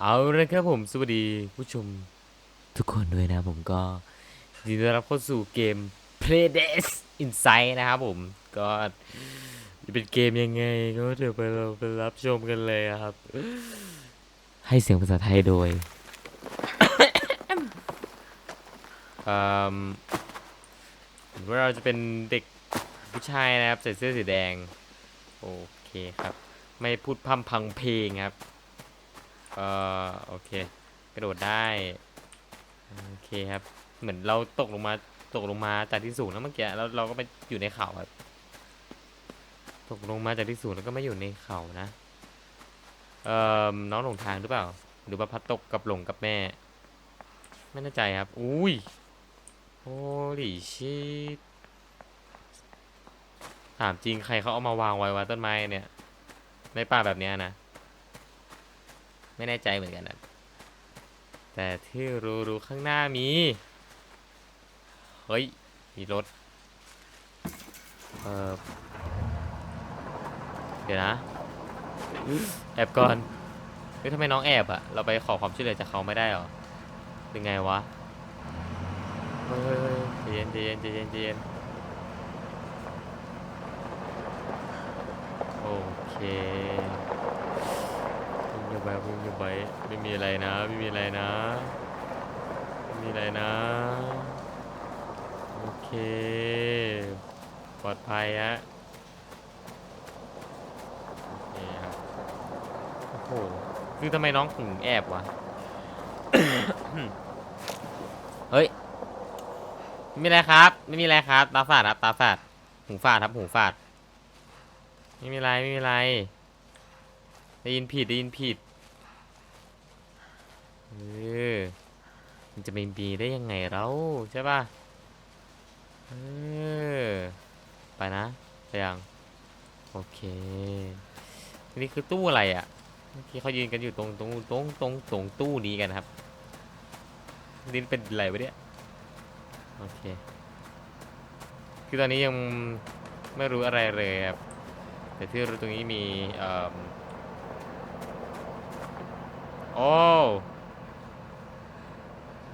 เอาละครับผมสวัสดีผู้ชมทุกคนด้วยนะผมก็ยินดีต้อนรับเข้าสู่เกม Play Days Inside นะครับผมก็จะเป็นเกมยังไงก็เดี๋ยวไปเราไปรับชมกันเลยครับ ให้เสียงภาษาไทยโดยอืมเห็นว่าเราจะเป็นเด็กผู้ชายนะครับใส่เสื้อสีแดง โอเคครับ ไม่พูดพร่ำพังเพลงครับ เอ่อโอเค กระโดดได้โอเคครับ เหมือนเราตกลงมาตกลงมาจากที่สูงนะเมื่อกี้แล้วเราก็ไปอยู่ในเขาครับตกลงมาจากที่สูงแล้วก็ไม่อยู่ในเขานะเอ่อน้องหลงทางหรือเปล่า หรือว่าพัดตกกับหลงกับแม่ ไม่แน่ใจครับ อุ้ยโอ้ดิชิตถามจริงใครเขาเอามาวางไว้ว่าต้นไม้เนี่ย ในป่าแบบนี้นะ ไม่แน่ใจเหมือนกันนะแต่ที่รู้รู้ข้างหน้ามี เฮ้ย มีรถ เออเดี๋ยวนะแอบก่อนเฮ้ยทำไมน้องแอบอะเราไปขอความช่วยเหลือจากเขาไม่ได้หรอเป็นไงวะเฮ้ยใจเย็นเย็นเย็นเย็นโอเคพึ่งอย่า ไปพึ่งอย่าไปไม่มีอะไรนะไม่มีอะไรนะไม่มีอะไรนะ โอเค ปลอดภัยฮะโอเคครับโอ้โหคือทำไมน้องถึงแอบวะเฮ้ยไม่มีอะไรครับ ไม่มีอะไรครับตาฝาดครับตาฝาดหูฝาดครับหูฝาดไม่มีอะไรไม่มีอะไรได้ยินผิดได้ยินผิด เออมันจะไม่มีได้ยังไงเราใช่ป่ะเออไปนะไปยังโอเค นี่คือตู้อะไรอะ่ะเมื่อกี้เขายืนกันอยู่ตรงตรงตรงตรงตรงตู้นี้กันครับนี่เป็นอะไรวะเนี่ยโอเค คือตอนนี้ยังไม่รู้อะไรเลยครับแต่ที่รู้ตรงนี้มีเอ่อโอ้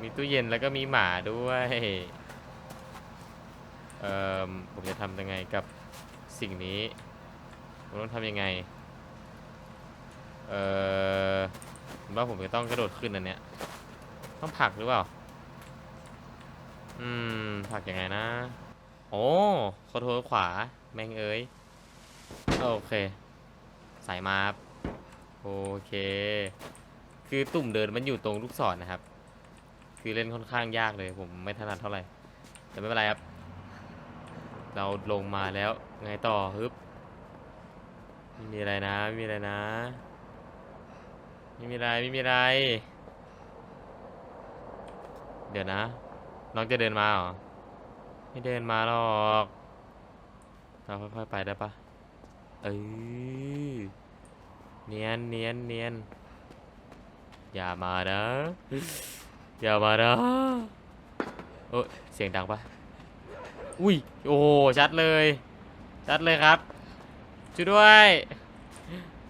มีตู้เย็นแล้วก็มีหมาด้วยเอ่อผมจะทำยังไงกับสิ่งนี้ผมต้องทำยังไงเอ่อผมว่าผมจะต้องกระโดดขึ้นอันเนี้ยต้องผลักหรือเปล่าอืมผลักยังไงนะ โอ้ขอโทษขวาแม่งเอ้ยโอเค สายมาครับโอเค คือตุ่มเดินมันอยู่ตรงลูกศรนะครับ คือเล่นค่อนข้างยากเลย ผมไม่ถนัดเท่าไหร่ แต่ไม่เป็นไรครับ เราลงมาแล้ว ไงต่อฮึบไม่มีอะไรนะไม่มีอะไรนะไม่มีอะไรไม่มีอะไร เดี๋ยวนะ น้องจะเดินมาเหรอ ไม่เดินมาหรอก เราค่อยๆไปได้ปะเอ้ยเนียนเนียนเนียนอย่ามานะ อย่ามานะเอยเสียงดังปะอุ้ย โอ้ชัดเลย ชัดเลยครับ ช่วยด้วย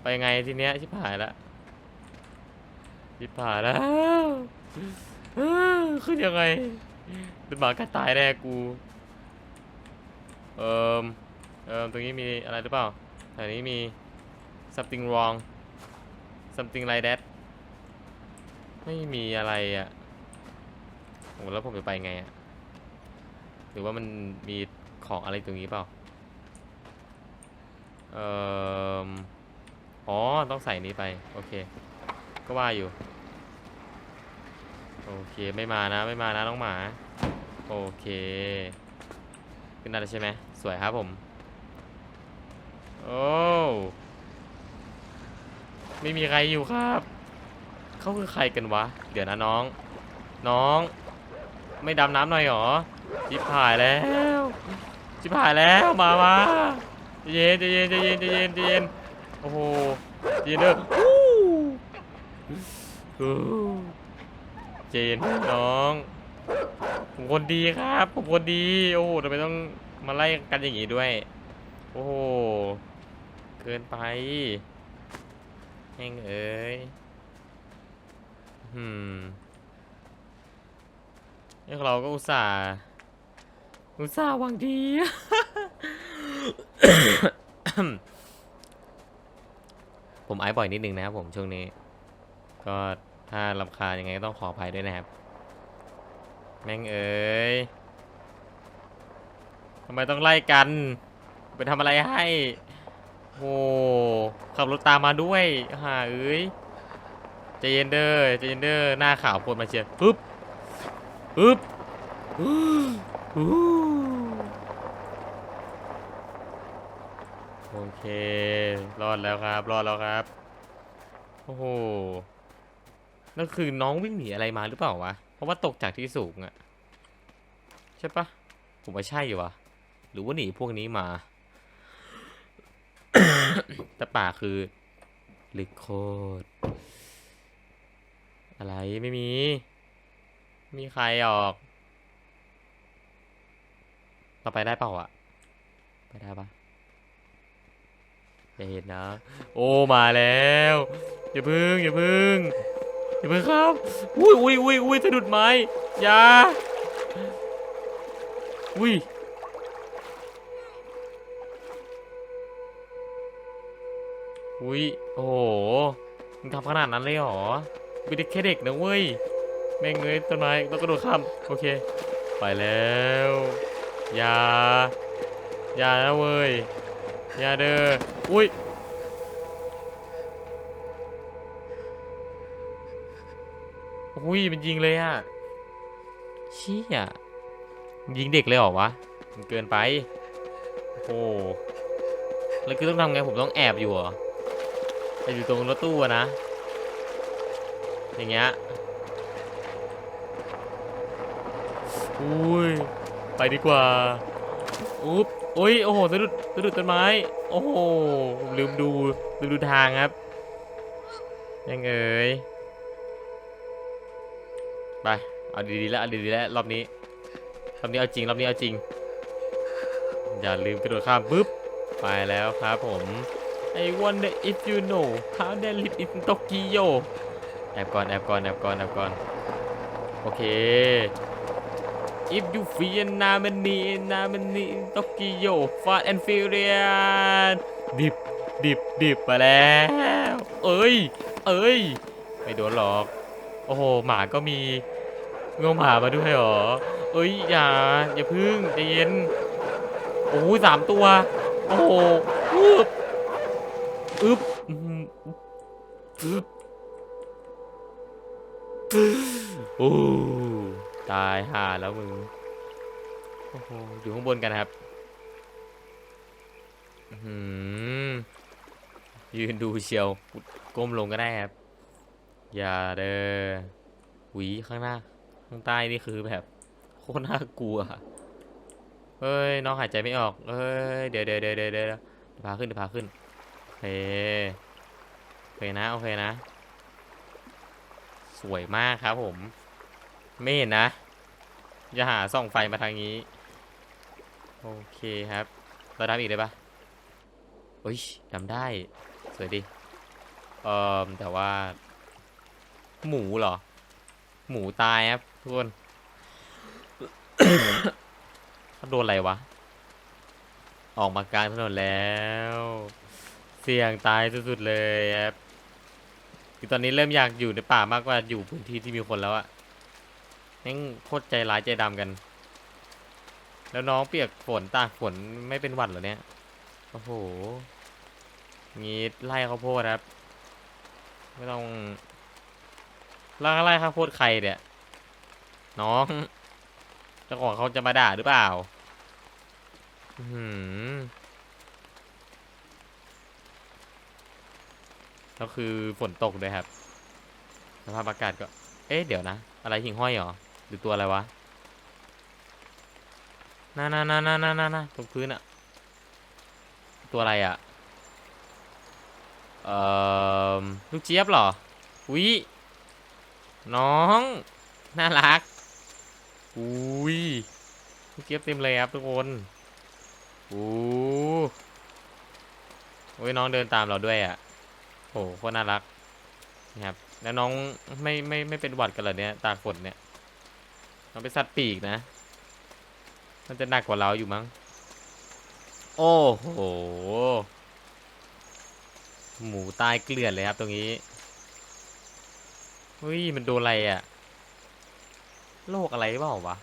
ไปไงทีเนี้ย ชิบหายละชิบหายแล้วขึ้นยังไงเป็นหมากัดตายแน่กู เอิมเอิมตรงนี้มีอะไรหรือเปล่าแถวนี้มี something wrong something like that ไม่มีอะไรอะ โอ้แล้วผมจะไปไงอะหรือว่ามันมีของอะไรตรงนี้เปล่า เอ่อ อ๋อ ต้องใส่นี้ไป โอเค ก็ว่าอยู่ โอเค ไม่มานะ ไม่มานะน้องหมา โอเค ขึ้นได้ใช่ไหม สวยครับผม โอ้ ไม่มีใครอยู่ครับ เขาคือใครกันวะ เดี๋ยวนะน้อง น้อง ไม่ดำน้ำหน่อยหรอจิบหายแล้วจิบหายแล้วมามาเย็นเย็นเย็นเย็นเย็นโอ้โหเย็นเด้ออู้หูใจเย็นน้องผมคนดีครับผมคนดี โอ้โหทำไมต้องมาไล่กันอย่างนี้ด้วย โอ้โห เกินไปแม่งเอ้ยอืม นี่เราก็อุตส่าห์ อุตส่าห์หวังดี ผมไอซ์บ่อยนิดนึงนะครับผมช่วงนี้ ก็ถ้าลำคาญยังไงก็ต้องขออภัยด้วยนะครับ แม่งเอ้ยทำไมต้องไล่กัน ไปทำอะไรให้ โอ้ขับรถตามมาด้วยฮ่าเอ้ยใจเย็นเด้อใจเย็นเด้อหน้าขาวคนมาเชียร์ปึ๊บ ปึ๊บโอเค รอดแล้วครับ รอดแล้วครับ โอ้โห นั่นคือน้องวิ่งหนีอะไรมาหรือเปล่าวะ เพราะว่าตกจากที่สูงอะใช่ปะผมว่าใช่อยู่วะหรือว่าหนีพวกนี้มา แต่ป่าคือลึกโคตร อะไรไม่มี มีใครออก เราไปได้เปล่าอะไปได้ปะอย่าเห็นนะ โอ้ มาแล้ว อย่าพึ่ง อย่าพึ่ง อย่าพึ่งครับ อุ้ยอุ้ยอุ้ยอุ้ยสะดุดไม้อย่า อุ้ยอุ้ยโอ้โหมึงทำขนาดนั้นเลยเหรอเด็กแค่เด็กนะเว้ย แม่งเอ้ยต้นไม้ต้องกระโดดข้ามโอเค ไปแล้วอย่าอย่านะเว้ยอย่าเด้ออุ้ยอุ้ยมันยิงเลยอะเชี่ยยิงเด็กเลยเหรอวะมันเกินไปโอ้โหแล้วคือต้องทำไงผมต้องแอบอยู่เหรอแอบอยู่ตรงรถตู้นะอย่างเงี้ย อุ้ย ไปดีกว่า อุ๊บโอ้ย โอ้โห สะดุด สะดุดต้นไม้ โอ้โห ผมลืมดู ลืมดูทางครับ ยังเอ๋ยไป เอาดีๆแล้ว เอาดีๆแล้ว รอบนี้ รอบนี้เอาจริง รอบนี้เอาจริง อย่าลืมกระโดดข้ามปุ๊บ ไปแล้วครับผม I wonder if you know how they live in Tokyo แอบก่อน แอบก่อน แอบก่อน แอบก่อน โอเค If you feel n a m a n i n a m a n i Tokyo Fast and Furious ดิบดิบดิบไปแล้ว เอ้ย เอ้ย ไม่โดนหรอก โอ้โห หมาก็มีงวงหมามาด้วยเหรอ เอ้ย อย่า อย่าพึ่งใจเย็น โอ้ยสามตัว โอ้โหอึบอึบ โอ้อยู่ข้างบนกันครับหือยืนดูเชียว ก้มลงก็ได้ครับ อย่าเด้อหวีข้างหน้า ข้างใต้นี่คือแบบโคตรน่ากลัว เฮ้ย น้องหายใจไม่ออก เฮ้ย เดี๋ยวเดี๋ยวเดี๋ยวเดี๋ยวเดี๋ยวพาขึ้นเดี๋ยวพาขึ้นโอเคโอเคนะ โอเคนะ สวยมากครับผม ไม่เห็นนะ อย่าหาส่องไฟมาทางนี้ โอเคครับ เราดำอีกได้ปะโอ้ยดำได้ สวยดิเอ่อแต่ว่า หมูเหรอ หมูตายครับทุกคนเขาโดนอะไรวะ ออกมากลางถนนแล้ว เสี่ยงตายสุดๆเลยครับคือตอนนี้เริ่มอยากอยู่ในป่ามากกว่าอยู่พื้นที่ที่มีคนแล้วอะแม่งโคตรใจร้ายใจดำกัน แล้วน้องเปียกฝนตากฝนไม่เป็นหวัดเหรอเนี่ย โอ้โห งี้ไล่ข้าวโพดครับ ไม่ต้องไล่ไล่ข้าวโพดใครเนี่ย น้องเจ้าของเขาจะมาด่าหรือเปล่า อื้อหือแล้วคือฝนตกด้วยครับสภาพอากาศก็ เอ๊ะเดี๋ยวนะ อะไรหิ่งห้อยเหรอ หรือตัวอะไรวะ น่าน่าน่าน่าน่าน่าน่าตรงพื้นอะตัวอะไรอะเอ่อลูกเจี๊ยบเหรอวิน้อง น่ารักอุ้ยลูกเจี๊ยบเต็มเลยครับทุกคนโอ้โอ้ยน้องเดินตามเราด้วยอะโหโคตรน่ารักนะครับแล้วน้องไม่ไม่ไม่เป็นหวัดกันเหรอเนี่ยตาฝนเนี่ยน้องเป็นสัตว์ปีกนะ มันจะหนักกว่าเราอยู่มั้ง โอ้โห หมูตายเกลื่อนเลยครับตรงนี้เฮ้ยมันโดนอะไรอะโรคอะไรเปล่าวะ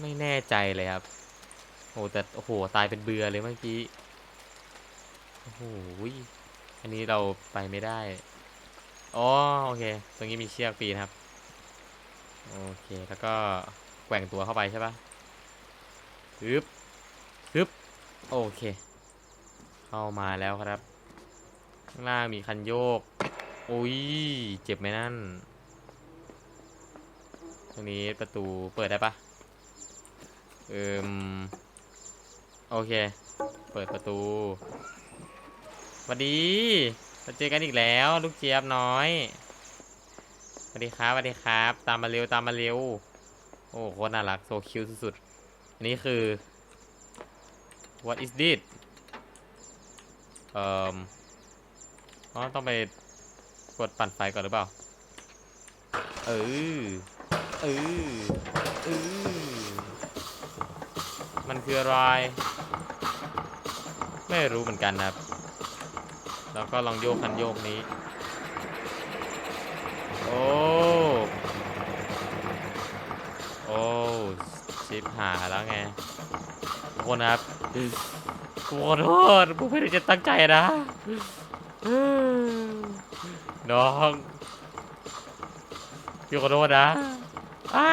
ไม่แน่ใจเลยครับ โอ้แต่โอ้โหตายเป็นเบือเลยเมื่อกี้ โอ้โห อันนี้เราไปไม่ได้ อ๋อโอเค ตรงนี้มีเชือกปีนะครับ โอเคแล้วก็ แกว่งตัวเข้าไปใช่ปะฮึบฮึบโอเค เข้ามาแล้วครับ ข้างล่างมีคันโยกโอ้ย เจ็บไหมนั่น ตรงนี้ประตูเปิดได้ปะเอิมโอเค เปิดประตูสวัสดีมาเจอกันอีกแล้วลูกเจี๊ยบน้อยสวัสดีครับสวัสดีครับ ตามมาเร็วตามมาเร็ว โอ้โคตรน่ารัก โซคิวสุดๆ อันนี้คือ what is this เอ่ออ๋อต้องไปกดปั่นไฟก่อนหรือเปล่า เออ เออ เออ มันคืออะไร ไม่รู้เหมือนกันครับ แล้วก็ลองโยกคันโยกนี้ โอ้ ชิปหาแล้วไงทุกคนครับขอโทษกูไม่ได้จะตั้งใจนะ น้องพี่ขอโทษนะอ้า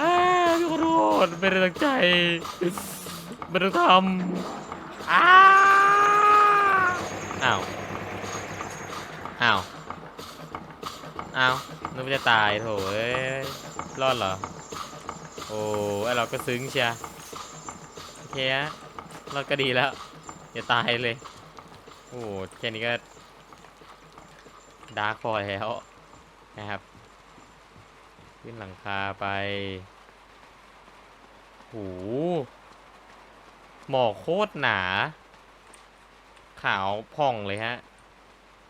อ้าพี่ขอโทษไม่ได้ตั้งใจไม่ได้ทำอ้าอ้าวอ้าวอ้าว นึกว่าจะตายโถเอ้ยรอดเหรอ โอ้ไอเราก็ซึ้งเชียโอเคฮะรอดก็ดีแล้ว อย่าตายเลย โอ้แค่นี้ก็ดาร์กพอแล้วนะครับ ขึ้นหลังคาไปโหหมอกโคตรหนา ขาวผ่องเลยฮะ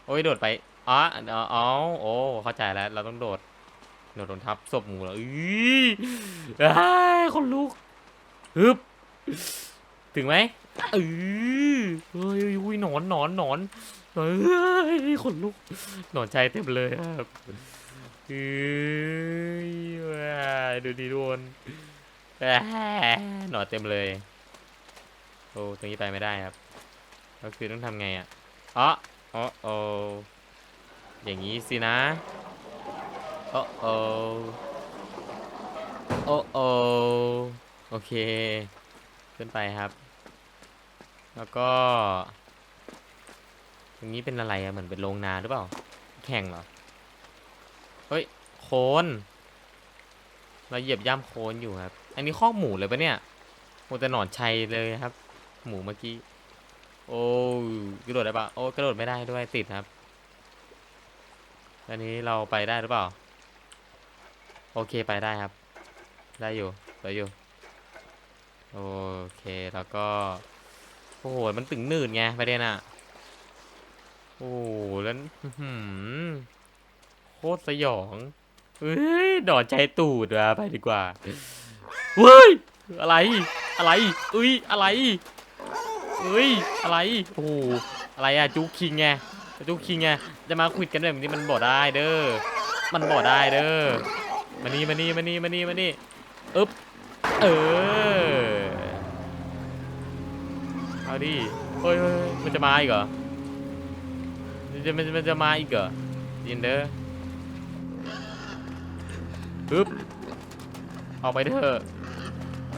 โอ้ย โดดไป อ๋ออ๋ออโอ้เข้าใจแล้ว เราต้องโดด โดดโดนทับศพหมูแล้วอื้ออ้คนลุกฮึบถึงไหมเออเฮ้ยอุ้ยหนอนหนอนหนอนเฮ้ยขนลุกหนอนใจเต็มเลยครับเฮ้ยว้าดูดีโดนหนอนเต็มเลย โอ้ตรงนี้ไปไม่ได้ครับ ก็คือต้องทำไงอะอ๋ออ๋อ อย่างนี้สินะ โอ้โอโอ้โอโอเค ขึ้นไปครับ แล้วก็ ตรงนี้เป็นอะไรอะเหมือนเป็นโรงนาหรือเปล่า แข่งเหรอ เฮ้ย โคน เราเหยียบย่ำโคนอยู่ครับ อันนี้ข้อกหมูเลยปะเนี่ยโอ้แต่หนอนชัยเลยครับ หมูเมื่อกี้ โอ้กระโดดได้ปะโอ้กระโดดไม่ได้ด้วยติดครับ อันนี้เราไปได้หรือเปล่า โอเคไปได้ครับ ได้อยู่ได้อยู่ โอเคแล้วก็ โอ้โห มันตึงหนืดไงประเด็นอะ โอ้โหแล้วโคตรสยองเฮ้ยดอดใจตูดอะไปดีกว่าเฮ้ยอะไร อะไรอุ้ยอะไรเฮ้ยอะไรโอ้โหอะไรอะจุกคิงไง จุกคิงไงจะมาคุยกันแบบนี้มันบ่ได้เด้อ มันบ่ได้เด้อ มานี่มานี่มานี่มานี่มานี่อึ๊บ เออ เอาดิเฮ้ยมันจะมาอีกเหรอ มันจะมันจะมันจะมาอีกเหรอยินเด้อฮึบเอาไปเถอะ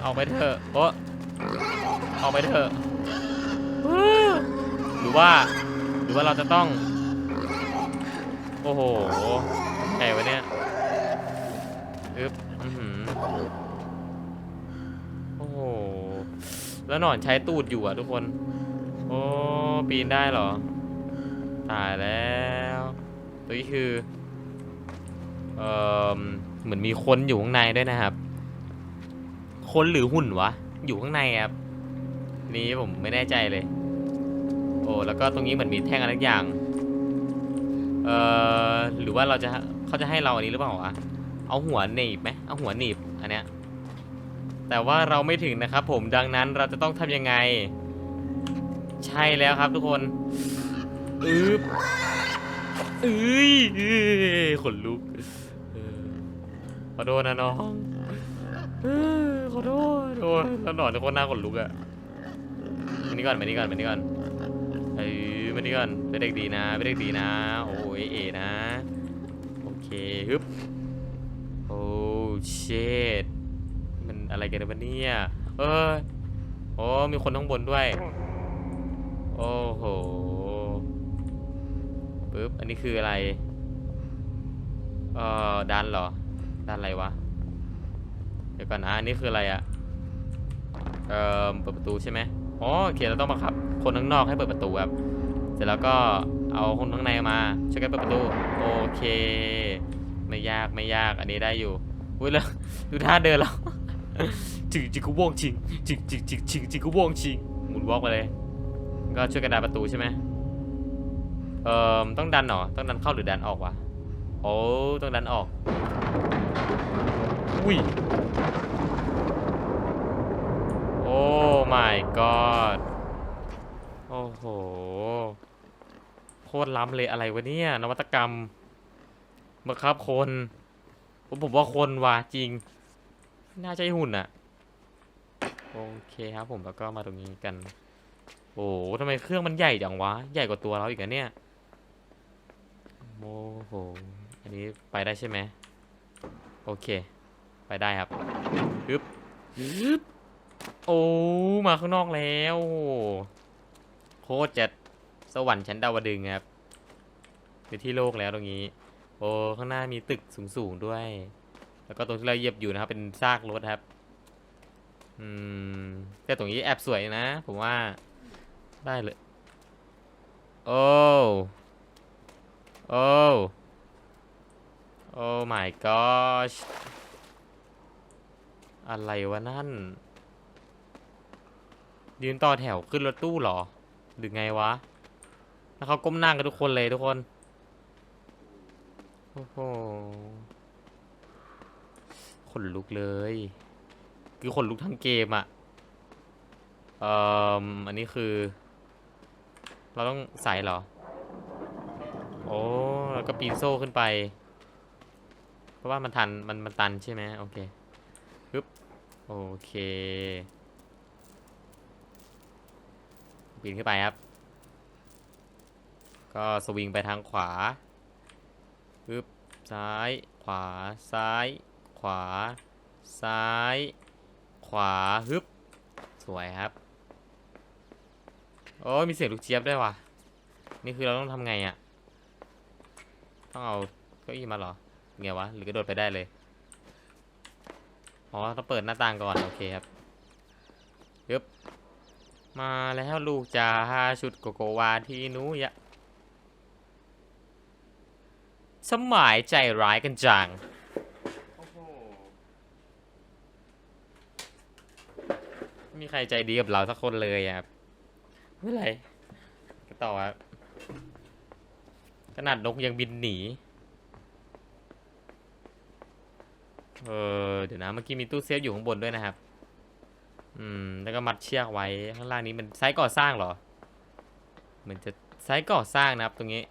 เอาไปเถอะโอ้เอาไปเถอะหรือว่า รือว่าเราจะต้อง โอ้โหใหญ่วะเนี่ยอึบโอ้โห แล้วหนอนใช้ตูดอยู่อะทุกคน โอ้ ปีนได้เหรอ ตายแล้วตัวนี้คือ เอ่อ เหมือนมีคนอยู่ข้างในด้วยนะครับ คนหรือหุ่นวะ อยู่ข้างในครับ นี้ผมไม่แน่ใจเลย โอ้แล้วก็ตรงนี้เหมือนมีแท่งอะไรสักอย่าง เอ่อหรือว่าเราจะเขาจะให้เราอันนี้หรือเปล่าวะเอาหัวหนีบไหมเอาหัวหนีบอันเนี้ยแต่ว่าเราไม่ถึงนะครับผมดังนั้นเราจะต้องทำยังไง ใช่แล้วครับทุกคนอึ๊บเอ้ยเอ้ยขนลุกขอโทษนะน้องขอโทษโอ้ยแล้วหนอนทุกคนหน้าขนลุกอะมานี่ก่อนมานี่ก่อนมานี่ก่อน เอ้ยมานี่ก่อนเป็นเด็กดีนะเป็นเด็กดีนะ โอ้ยเอนะ โอเคฮึบโอ้เชดมันอะไรกันวะเนี่ยเอ้ยโอ้มีคนข้างบนด้วย โอ้โหปึ๊บอันนี้คืออะไร เอ่อดันเหรอดันอะไรวะ เดี๋ยวก่อนนะอันนี้คืออะไรอะเอ่อเปิดประตูใช่ไหม อ๋อโอเคเราต้องบังคับ คนข้างนอกให้เปิดประตูครับ เสร็จแล้วก็เอาคนข้างในมาช่วยกันเปิดประตู โอเค ไม่ยากไม่ยากอันนี้ได้อยู่อุ้ยแล้วดูท่าเดินแล้วจิกจิกกูว่องชิงจิกจิกจิกจิกจิกกูว่องชิงหมุนวอล์กไปเลย ก็ช่วยกันดันประตูใช่ไหมเอ่อต้องดันเหรอต้องดันเข้าหรือดันออกวะโอ้ต้องดันออกอุ้ยโอ้ my god โอ้โห โคตรล้ำเลยอะไรวะเนี่ย นวัตกรรมบังคับคน ผมผมว่าคนว่ะจริง น่าใช่หุ่นอะโอเคครับผมแล้วก็มาตรงนี้กัน โอ้โหทำไมเครื่องมันใหญ่จังวะ ใหญ่กว่าตัวเราอีกอะเนี่ยโอ้โห อันนี้ไปได้ใช่ไหม โอเค ไปได้ครับฮึบฮึบ โอ้มาข้างนอกแล้วโอ้โหโคตรจะสวรรค์ชั้นดาวดึงครับอยู่ที่โลกแล้วตรงนี้ โอ้ข้างหน้ามีตึกสูงๆด้วย แล้วก็ตรงที่เราเหยียบอยู่นะครับ เป็นซากรถครับ อืมแต่ตรงนี้แอบสวยนะ ผมว่าได้เลย โอ้โอ้โอ้ my gosh อะไรวะนั่น ยืนต่อแถวขึ้นรถตู้เหรอ หรือไงวะ แล้วเขาก้มหน้ากันทุกคนเลยทุกคน โอ้โหขนลุกเลย คือขนลุกทั้งเกมอะเอ่ออันนี้คือ เราต้องใส่เหรอ โอ้แล้วก็ปีนโซ่ขึ้นไป เพราะว่ามันทัน มันมันตันใช่ไหมโอเคปึ๊บโอเค ปีนขึ้นไปครับ ก็สวิงไปทางขวาปึ๊บซ้าย ขวา ซ้าย ขวา ซ้าย ขวาฮึบ สวยครับ โอ้ยมีเสียงลูกเจี๊ยบด้วยว่ะ นี่คือเราต้องทำไงอะ่ะ ต้องเอาเก้าอี้มาเหรอไงวะ หรือกระโดดไปได้เลย อ๋อต้องเปิดหน้าต่างก่อน โอเคครับยึบ มาแล้วลูกจ้าชุดโกโกวาที่นูอยากสมายใจร้ายกันจังมีใครใจดีกับเราสักคนเลยครับไม่เป็นไรก็ต่อครับขนาดนกยังบินหนี เออเดี๋ยวนะเมื่อกี้มีตู้เซฟอยู่ข้างบนด้วยนะครับ อืม แล้วก็มัดเชือกไว้ข้างล่างนี้มันไซต์ก่อสร้างเหรอ เหมือนจะไซต์ก่อสร้างนะครับตรงนี้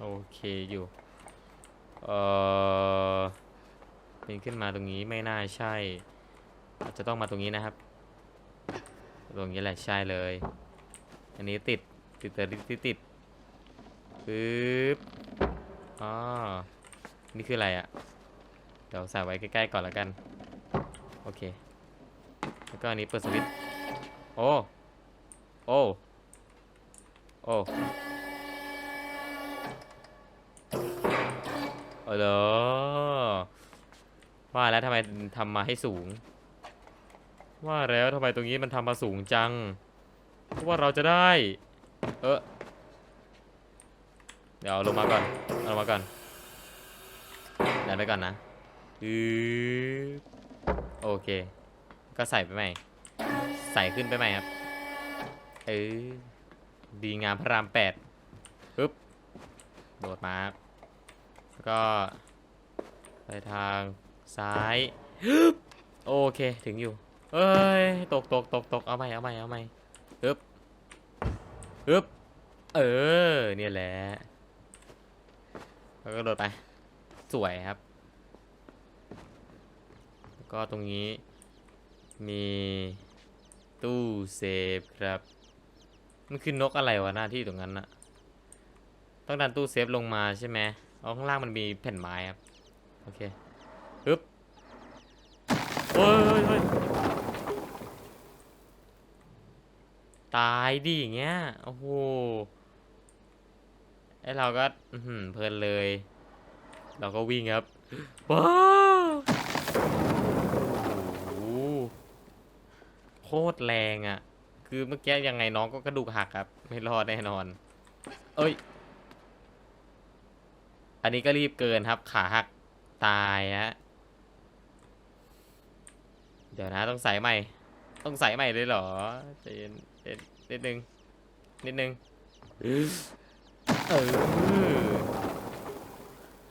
โอเคอยู่ เออปีนขึ้นมาตรงนี้ไม่น่าใช่ อาจจะต้องมาตรงนี้นะครับ ตรงนี้แหละใช่เลย อันนี้ติดติดติดติดติดปึ๊บอ๋อนี่คืออะไรอะ่ะ เดี๋ยวใส่ไว้ใกล้ๆก่อนแล้วกัน โอเค แล้วก็อันนี้เปิดสวิตช์โอ้ โอ้ โอ้เออเหรอว่าแล้วทำไมทำมาให้สูง ว่าแล้วทำไมตรงนี้มันทำมาสูงจัง เพราะว่าเราจะได้ เออเดี๋ยวลงมาก่อนเอาลงมาก่อนดันไปก่อนนะอือโอเค ก็ใส่ไปใหม่ ใส่ขึ้นไปใหม่ครับ เออ ดีงามพระรามแปดปึ๊บ โดดมาครับแล้วก็ไปทางซ้ายโอเค ถึงอยู่ เอ้ย ตกตกตกตกเอาใหม่ เอาใหม่ เอาใหม่ฮึบฮึบ เออ เนี่ยแหละ แล้วก็โดดไป สวยครับ ก็ตรงนี้ มีตู้เซฟครับ มันคือนกอะไรวะหน้าที่ตรงนั้นอะต้องดันตู้เซฟลงมาใช่ไหมเอาข้างล่างมันมีแผ่นไม้ครับ โอเคปึ๊บโอ้ยเฮ้ยเฮ้ยตายดิอย่างเงี้ย โอ้โห ไอเราก็เพลินเลย เราก็วิ่งครับว้าวโอ้โหโค ตรแรงอะ่ะ คือเมื่อกี้ยังไงน้องก็กระดูกหักครับ ไม่รอดแน่นอน เอ้ย อันนี้ก็รีบเกินครับ ขาหักตายฮะ เดี๋ยวนะต้องใส่ใหม่ ต้องใส่ใหม่เลยเหรอใจเย็นเย็นนิดนึง นิดนึงเออ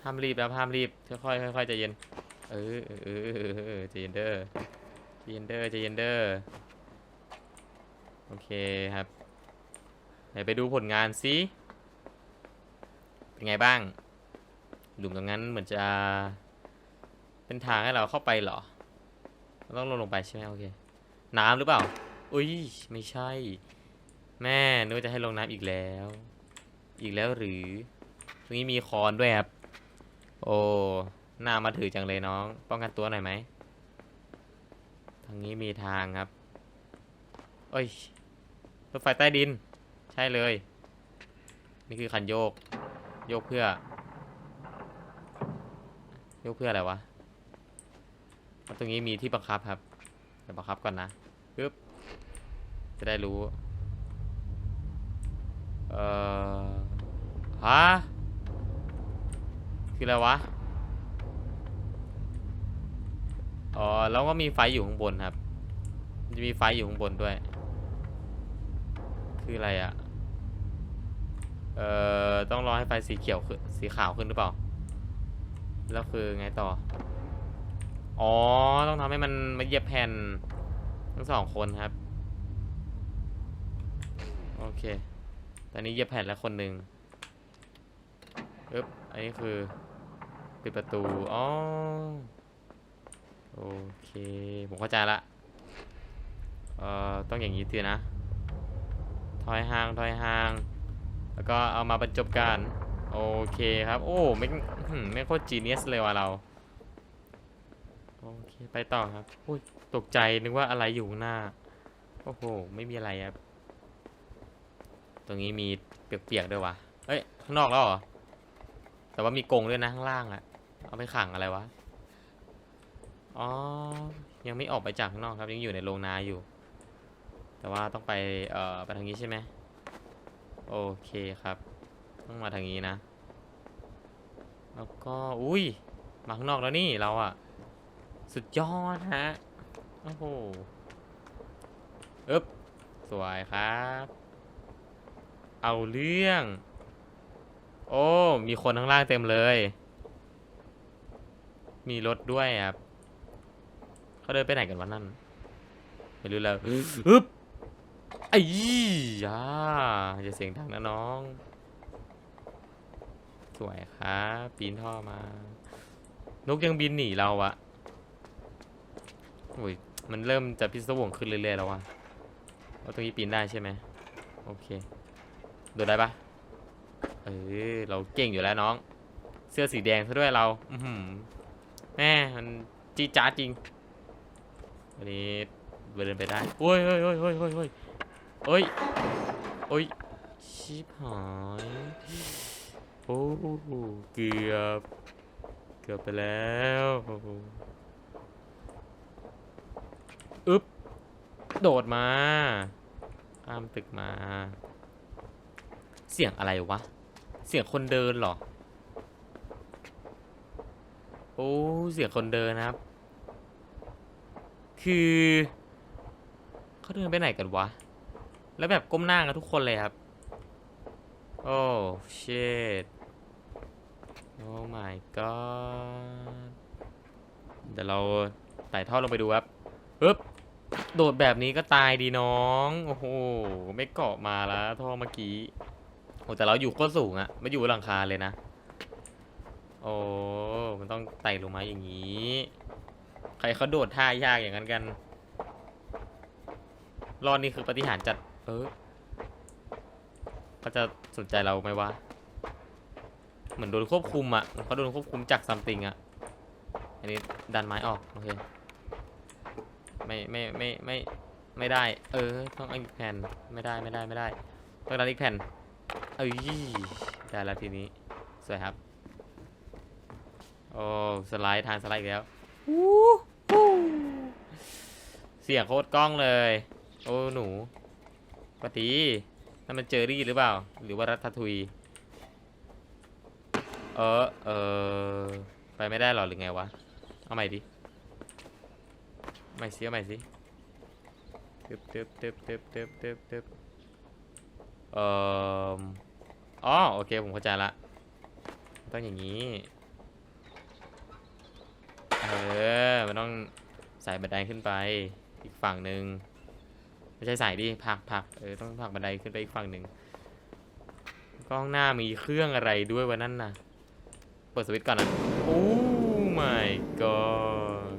ห้ามรีบนะห้ามรีบ ค่อยค่อยๆใจเย็นเออเออเออเออเออใจเย็นเด้อใจเย็นเด้อใจเย็นเด้อ โอเคครับไหนไปดูผลงานสิเป็นไงบ้าง หลุมตรงนั้นเหมือนจะ เป็นทางให้เราเข้าไปเหรอ ต้องลงลงไปใช่ไหมโอเค น้ำหรือเปล่า อุ้ยไม่ใช่ แม่นึกว่าจะให้ลงน้ำอีกแล้ว อีกแล้วหรือ ตรงนี้มีคอนด้วยครับ โอ้หน้ามาถือจังเลยน้อง ป้องกันตัวหน่อยไหม ทางนี้มีทางครับ เอ้ย รถไฟใต้ดิน ใช่เลย นี่คือคันโยก โยกเพื่อ โยกเพื่ออะไรวะแล้วตรงนี้มีที่บังคับครับเดี๋ยวบังคับก่อนนะปึ๊บจะได้รู้ เอ่อฮะคืออะไรวะอ๋อแล้วก็มีไฟอยู่ข้างบนครับ จะมีไฟอยู่ข้างบนด้วย คืออะไรอะเอ่อ ต้องรอให้ไฟสีเขียวขึ้นสีขาวขึ้นหรือเปล่า แล้วคือไงต่อ อ๋อ ต้องทำให้มันมาเหยียบแผ่นทั้งสองคนครับ โอเค ตอนนี้เหยียบแผ่นแล้วคนหนึ่งปึ๊บ อันนี้คือปิดประตู อ๋อ โอเค ผมเข้าใจละ เอ่อ ต้องอย่างนี้ทีนะ อยห่างถอยห่าง แล้วก็เอามาบรรจบกัน โอเคครับ โอ้ไม่ไม่โคตรจีเนียสเลยว่ะเรา โอเคไปต่อครับอุ้ยตกใจนึกว่าอะไรอยู่หน้า โอ้โห ไม่มีอะไรครับ ตรงนี้มีเปียกๆด้วยวะเอ้ย ข้างนอกแล้วเหรอ แต่ว่ามีกรงด้วยนะข้างล่างอะเอาไปขังอะไรวะ อ๋อ ยังไม่ออกไปจากข้างนอกครับ ยังอยู่ในโรงนาอยู่ แต่ว่าต้องไปเอ่อไปทางนี้ใช่ไหมโอเคครับ ต้องมาทางนี้นะ แล้วก็อุ้ยมาข้างนอกแล้วนี่เราอะสุดยอดฮะโอ้โหอึ๊บสวยครับ เอาเรื่อง โอ้ มีคนข้างล่างเต็มเลย มีรถด้วยครับเขาเดินไปไหนกันวะนั่นไม่รู้แล้วอึ๊บ ไอ้ยี่ย่าอย่าเสียงดังนะน้อง สวยครับปีนท่อมา นกยังบินหนีเราอะอุ้ยมันเริ่มจะพิศวงขึ้นเรื่อยๆแล้วว่ะเอาตรงนี้ปีนได้ใช่ไหมโอเคโดดได้ปะเออเราเก่งอยู่แล้วน้อง เสื้อสีแดงซะด้วยเรา อือหือแม่มันจีดจ้าจริงวันนี้เดินไปได้โอ้ยโอ้ยโอ้ยโอ้ยโอ้ย โอ้ยโอ้ยโอ้ย ชิบหาย โอ้เกือบ เกือบไปแล้วอึ๊บ โดดมา ข้ามตึกมา เสียงอะไรวะ เสียงคนเดินเหรอ โอ้ เสียงคนเดินนะครับ คือ เขาเดินไปไหนกันวะ แล้วแบบก้มหน้ากันทุกคนเลยครับ โอ้ shit โอ้ my god เดี๋ยวเราไต่ท่อลงไปดูครับปึ๊บโดดแบบนี้ก็ตายดีน้อง โอ้โห ไม่เกาะมาแล้วท่อเมื่อกี้โอ้แต่เราอยู่โคตรสูงอะไม่อยู่หลังคาเลยนะ โอ้ มันต้องไต่ลงมาอย่างนี้ ใครเขาโดดท่ายากอย่างนั้นกัน รอดนี่คือปฏิหารจัด เออเขาจะสนใจเราไหมวะ เหมือนโดนควบคุมอะเหมือนเขาโดนควบคุมจากซัมติงอะอันนี้ดันไม้ออก โอเค ไม่ไม่ไม่ไม่ไม่ได้ เออ ต้องเอาอีกแผ่น ไม่ได้ไม่ได้ไม่ได้ ต้องดันอีกแผ่น เอ้ยได้แล้วทีนี้ สวยครับ โอ้สไลด์ทางสไลด์อีกแล้ววู้ฮู้เสียงโคตรกล้องเลย โอ้หนู ปฏินั่นมันเจอรี่หรือเปล่า หรือว่ารัตทุย เออ เออ ไปไม่ได้หรอหรือไงวะ เอาใหม่ดิใหม่สิเอาใหม่สิตึบตึบตึบตึบตึบตึบตึบเอ่ออ๋อโอเค ผมเข้าใจละ ต้องอย่างนี้ เออ มันต้องใส่บันไดขึ้นไป อีกฝั่งหนึ่ง ไม่ใช่ใส่ดิผักผักเออต้องผักบันไดขึ้นไปอีกฝั่งหนึ่งกล้องหน้ามีเครื่องอะไรด้วยวะนั่นน่ะ เปิดสวิตช์ก่อนนะโอ้ my god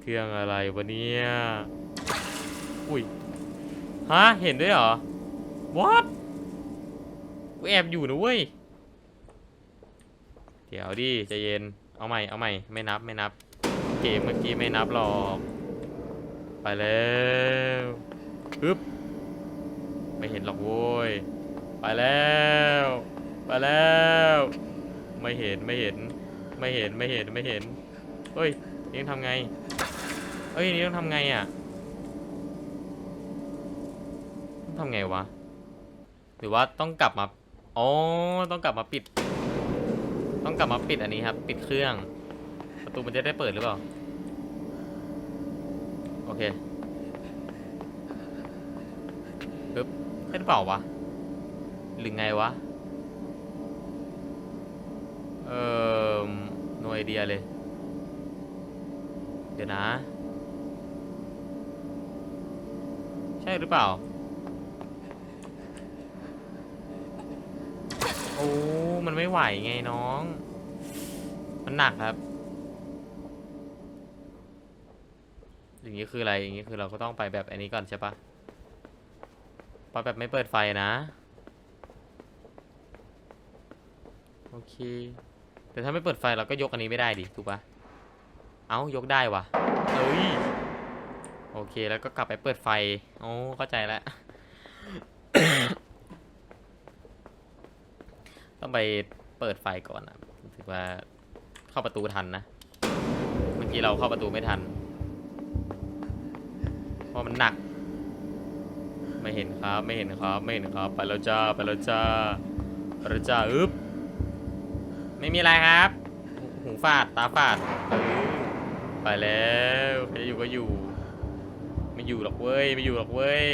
เครื่องอะไรวะเนี่ยอุ้ยฮะเห็นด้วยเหรอ what กูแอบอยู่นะเว้ย เดี๋ยวดิใจเย็น เอาใหม่ เอาใหม่ ไม่นับ ไม่นับ เกมเมื่อกี้ไม่นับหรอก ไปแล้วปึ๊บไม่เห็นหรอกโว้ย ไปแล้ว ไปแล้ว ไม่เห็นไม่เห็น ไม่เห็นไม่เห็นไม่เห็น เฮ้ยนี่ต้องทำไง เฮ้ยนี่ต้องทำไงอะต้องทำไงวะ หรือว่าต้องกลับมา อ๋อ ต้องกลับมาปิด ต้องกลับมาปิดอันนี้ครับ ปิดเครื่อง ประตูมันจะได้เปิดหรือเปล่า เคปึ๊บใช่หรือเปล่าวะ หรือไงวะ เอ่อโนไอเดียเลย เดี๋ยวนะ ใช่หรือเปล่า โอ้ มันไม่ไหวไงน้อง มันหนักครับ อย่างนี้คืออะไร อย่างนี้คือเราก็ต้องไปแบบอันนี้ก่อนใช่ปะไปแบบไม่เปิดไฟนะ โอเค แต่ถ้าไม่เปิดไฟเราก็ยกอันนี้ไม่ได้ดิ ถูกปะเอ้ายกได้วะเอ้ย โอเค แล้วก็กลับไปเปิดไฟ โอ้เข้าใจแล้ว ต้องไปเปิดไฟก่อนนะถือว่าเข้าประตูทันนะ เมื่อกี้เราเข้าประตูไม่ทัน เพราะมันหนัก ไม่เห็นครับ ไม่เห็นครับ ไม่เห็นครับ ไปแล้วจ้า ไปแล้วจ้าไปแล้วจ้าอึ๊บ ไม่มีอะไรครับ หูฟาด ตาฟาด ไปแล้วใครจะอยู่ก็อยู่ ไม่อยู่หรอกเว้ย ไม่อยู่หรอกเว้ย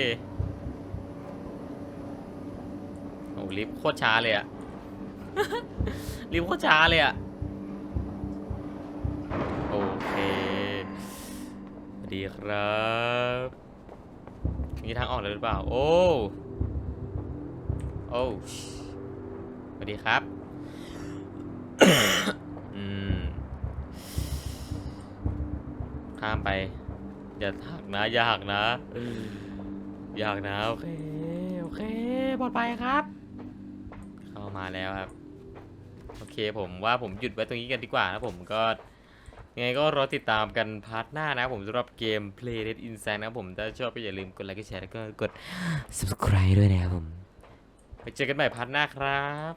โอ้ลิฟต์โคตรช้าเลยอะลิฟต์โคตรช้าเลยอะ วัสดีครับมีทางออกเลยหรือเปล่า โอ้ โอ้สวัสดีครับ อืม ข้ามไป อย่าหักนะ อย่าหักนะ อย่าหักนะ โอเค โอเคปลอดภัยครับ เข้ามาแล้วครับ โอเคผมว่าผมหยุดไว้ตรงนี้กันดีกว่านะผมก็ ยังไงก็รอติดตามกันพาร์ทหน้านะครับผมสำหรับเกม Play Dead Insane นะครับผมถ้าชอบก็อย่าลืมกดไลค์กดแชร์แล้วก็กด subscribe ด้วยนะครับผม ไปเจอกันใหม่พาร์ทหน้าครับ